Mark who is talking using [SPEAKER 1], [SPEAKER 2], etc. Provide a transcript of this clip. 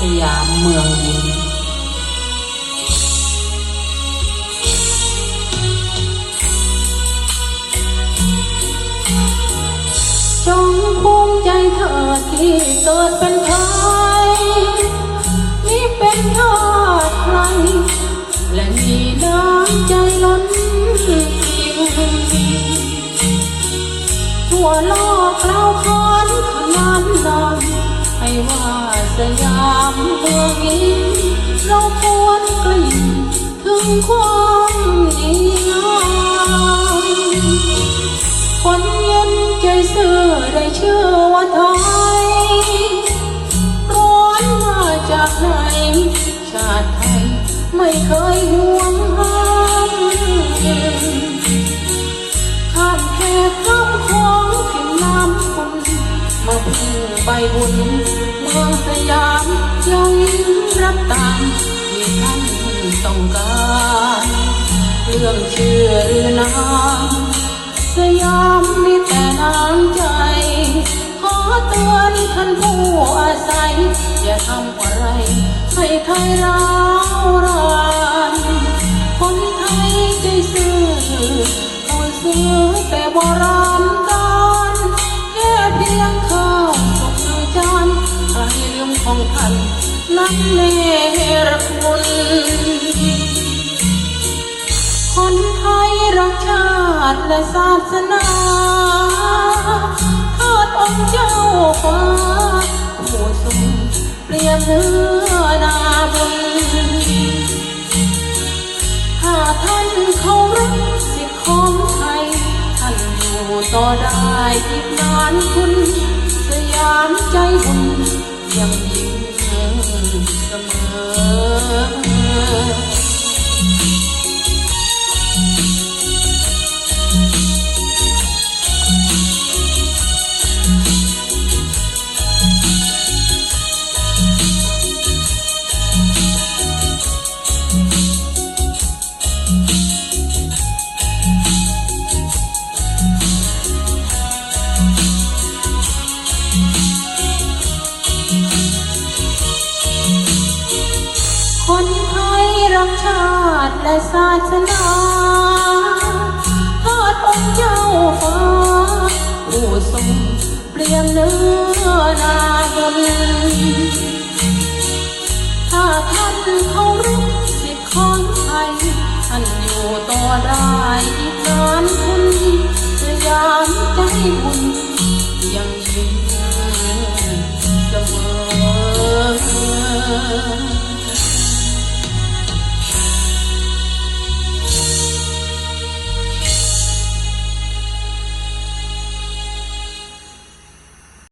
[SPEAKER 1] สยามเมืองยิ้มจงภูมิใจเธอที่เกิดเป็นไทยนี่เป็นทาสใคร และมีน้ำใจล้นสิ่งทั่วโลกเราขานขนานนาม ให้ว่าสยามเมืองนี้ เราควรกลิ่นถึงความดีงามคนเย็นใจซื่อได้ชื่อว่าไทยร้อนมาจากไหน ชาติไทยไม่เคยห่วงห้ามข้ามแค่ข้ามคลองคุณ มาพึ่งใบบุญเมืองสยามยังยิ้มรับตามที่ท่านต้องการเรื่องเชื่อหรือนามสยามมีแต่น้ำใจขอเตือนท่านผู้อาศัย อย่าทำอะไรให้ไทยร้าวรานคนไทยใจซื่อเขาซื้อแต่โบราณ องท่านนั้นเนรคุณคนไทยรักชาติและศาสนาทอดองค์เจ้าฟ้าผู้ทรงเปรียบเนื้อนาบุญถ้าท่านเคารพสิทธิของไทย ท่านอยู่ต่อได้อีกนานคุณ สยามใจบุญ ยังยิ้มเสมอ รักชาติและศาสนาทอดองค์เจ้าฟ้าผู้ทรงเปลี่ยนเนื้อนาบุญถ้าท่านเคารพสิทธิของไทยท่านอยู่ต่อได้อีกนานคุณสยามใจบุญ